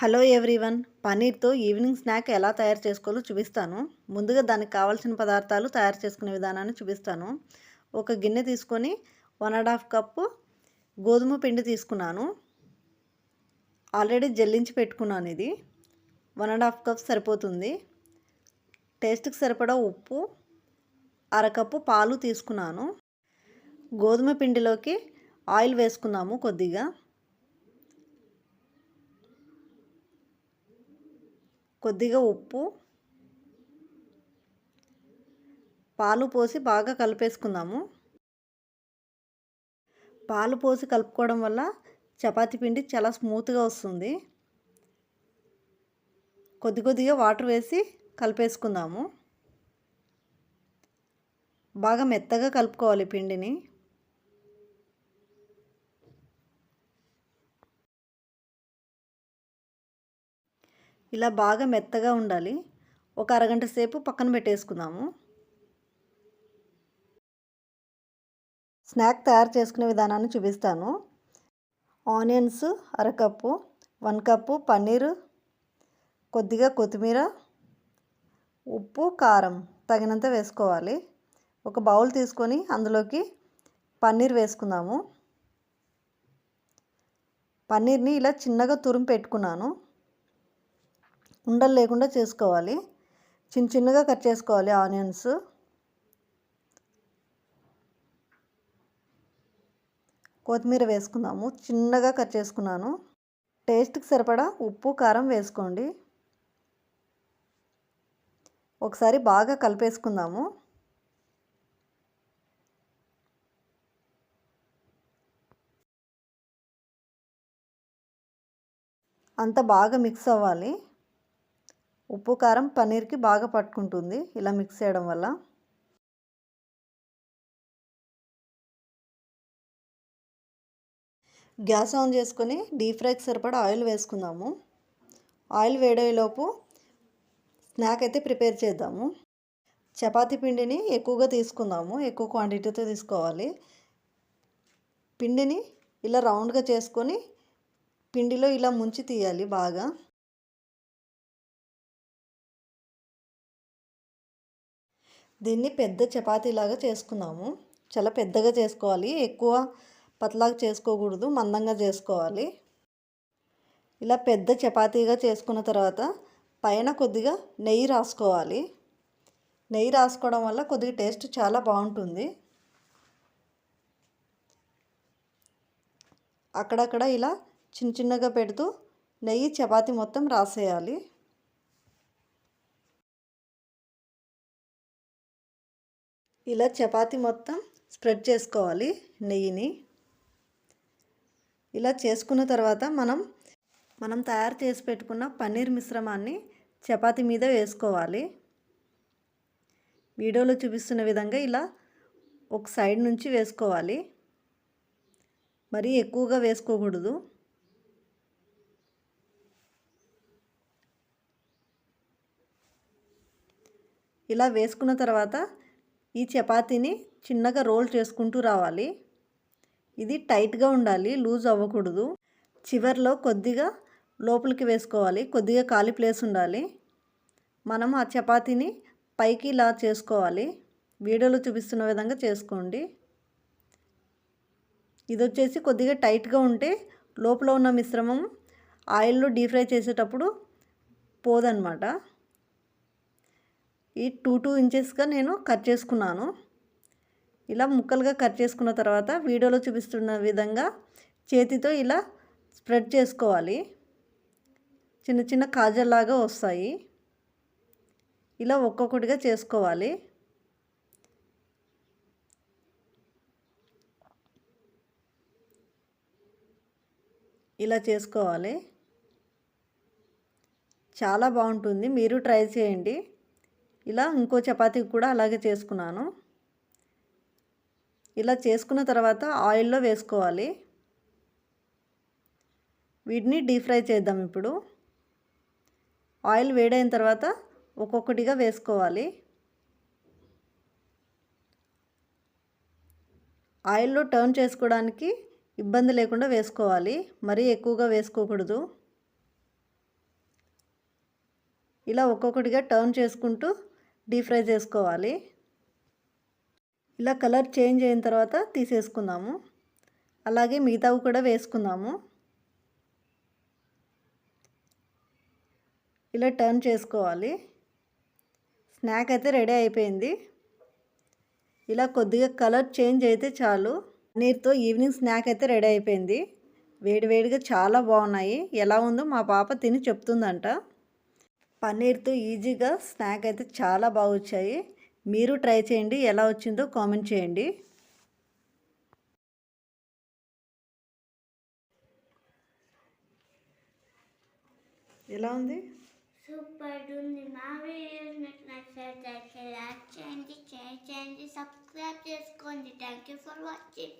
Hello everyone. పన్నీర్తో evening snack ఎలా తయారు చేసుకోవాలో చూపిస్తాను. ముందుగా దానికి కావాల్సిన పదార్థాలు తయారు చేసుకునే విధానాన్ని చూపిస్తాను. ఒక గిన్నె తీసుకొని వన్ అండ్ హాఫ్ కప్పు గోధుమ పిండి తీసుకున్నాను. ఆల్రెడీ జల్లించి పెట్టుకున్నాను ఇది. వన్ అండ్ హాఫ్ కప్ సరిపోతుంది. టేస్ట్కి సరిపడా ఉప్పు అరకప్పు పాలు తీసుకున్నాను. గోధుమ పిండిలోకి ఆయిల్ వేసుకుందాము కొద్దిగా. కొద్దిగా ఉప్పు పాలు పోసి బాగా కలిపేసుకుందాము. పాలు పోసి కలుపుకోవడం వల్ల చపాతి పిండి చాలా స్మూత్గా వస్తుంది. కొద్ది కొద్దిగా వాటర్ వేసి కలిపేసుకుందాము. బాగా మెత్తగా కలుపుకోవాలి పిండిని. ఇలా బాగా మెత్తగా ఉండాలి. ఒక అరగంట సేపు పక్కన పెట్టేసుకుందాము. స్నాక్ తయారు చేసుకునే విధానాన్ని చూపిస్తాను. ఆనియన్స్ అరకప్పు వన్ కప్పు పన్నీరు కొద్దిగా కొత్తిమీర ఉప్పు కారం తగినంత వేసుకోవాలి. ఒక బౌల్ తీసుకొని అందులోకి పన్నీర్ వేసుకుందాము. పన్నీర్ని ఇలా చిన్నగా తురుము పెట్టుకున్నాను. ఉండలు లేకుండా చేసుకోవాలి. చిన్న చిన్నగా కట్ చేసుకోవాలి ఆనియన్స్. కొత్తిమీర వేసుకుందాము. చిన్నగా కట్ చేసుకున్నాను. టేస్ట్కి సరిపడా ఉప్పు కారం వేసుకోండి. ఒకసారి బాగా కలిపేసుకుందాము. అంత బాగా మిక్స్ అవ్వాలి. ఉప్పు కారం పన్నీర్కి బాగా పట్టుకుంటుంది. ఇలా మిక్స్ చేయడం వల్ల. గ్యాస్ ఆన్ చేసుకొని డీప్ ఫ్రైకి సరిపడా ఆయిల్ వేసుకుందాము. ఆయిల్ వేడేలోపు స్నాక్ అయితే ప్రిపేర్ చేద్దాము. చపాతీ పిండిని ఎక్కువగా తీసుకుందాము. ఎక్కువ క్వాంటిటీతో తీసుకోవాలి. పిండిని ఇలా రౌండ్గా చేసుకొని పిండిలో ఇలా ముంచి తీయాలి బాగా. దీన్ని పెద్ద చపాతీలాగా చేసుకున్నాము. చాలా పెద్దగా చేసుకోవాలి. ఎక్కువ పతలాగా చేసుకోకూడదు. మందంగా చేసుకోవాలి. ఇలా పెద్ద చపాతీగా చేసుకున్న తర్వాత పైన కొద్దిగా నెయ్యి రాసుకోవాలి. నెయ్యి రాసుకోవడం వల్ల కొద్దిగా టేస్ట్ చాలా బాగుంటుంది. అక్కడక్కడ ఇలా చిన్న చిన్నగా పెడుతూ నెయ్యి చపాతీ మొత్తం రాసేయాలి. ఇలా చపాతి మొత్తం స్ప్రెడ్ చేసుకోవాలి నెయ్యిని. ఇలా చేసుకున్న తర్వాత మనం మనం తయారు చేసి పెట్టుకున్న పన్నీర్ మిశ్రమాన్ని చపాతి మీద వేసుకోవాలి. వీడియోలో చూపిస్తున్న విధంగా ఇలా ఒక సైడ్ నుంచి వేసుకోవాలి. మరీ ఎక్కువగా వేసుకోకూడదు. ఇలా వేసుకున్న తర్వాత ఈ చపాతీని చిన్నగా రోల్ చేసుకుంటూ రావాలి. ఇది టైట్గా ఉండాలి లూజ్ అవ్వకూడదు. చివర్లో కొద్దిగా లోపలికి వేసుకోవాలి కొద్దిగా ఖాళీ ప్లేస్ ఉండాలి. మనం ఆ చపాతీని పైకి ఇలా చేసుకోవాలి. వీడియోలో చూపిస్తున్న విధంగా చేసుకోండి. ఇది వచ్చేసి కొద్దిగా టైట్గా ఉంటే లోపల ఉన్న మిశ్రమం ఆయిల్లో డీప్ ఫ్రై చేసేటప్పుడు పోదనమాట ఈ టూ టూ ఇంచెస్గా నేను కట్ చేసుకున్నాను. ఇలా ముక్కలుగా కట్ చేసుకున్న తర్వాత వీడియోలో చూపిస్తున్న విధంగా చేతితో ఇలా స్ప్రెడ్ చేసుకోవాలి. చిన్న చిన్న కాజల్లాగా వస్తాయి. ఇలా ఒక్కొక్కటిగా చేసుకోవాలి. ఇలా చేసుకోవాలి. చాలా బాగుంటుంది. మీరు ట్రై చేయండి. ఇలా ఇంకో చపాతీకి కూడా అలాగే చేసుకున్నాను. ఇలా చేసుకున్న తర్వాత ఆయిల్లో వేసుకోవాలి. వీటిని డీప్ ఫ్రై చేద్దాం ఇప్పుడు. ఆయిల్ వేడైన తర్వాత ఒక్కొక్కటిగా వేసుకోవాలి. ఆయిల్లో టర్న్ చేసుకోవడానికి ఇబ్బంది లేకుండా వేసుకోవాలి. మరీ ఎక్కువగా వేసుకోకూడదు. ఇలా ఒక్కొక్కటిగా టర్న్ చేసుకుంటూ డీప్ ఫ్రై చేసుకోవాలి. ఇలా కలర్ చేంజ్ అయిన తర్వాత తీసేసుకుందాము. అలాగే మిగతావి కూడా వేసుకుందాము. ఇలా టర్న్ చేసుకోవాలి. స్నాక్ అయితే రెడీ అయిపోయింది. ఇలా కొద్దిగా కలర్ చేంజ్ అయితే చాలు. నీరుతో ఈవినింగ్ స్నాక్ అయితే రెడీ అయిపోయింది. వేడివేడిగా చాలా బాగున్నాయి. ఎలా ఉందో మా పాప తిని చెప్తుందంట. పన్నీర్తో ఈజీగా స్నాక్ అయితే చాలా బాగా వచ్చాయి మీరు ట్రై చేయండి ఎలా వచ్చిందో కామెంట్ చేయండి. ఎలా ఉంది? సూపర్ ఉంది మా వీడియోస్ మీకు నచ్చినట్లయితే లైక్ చేయండి షేర్ చేయండి సబ్స్క్రైబ్ చేసుకోండి. Thank you for watching.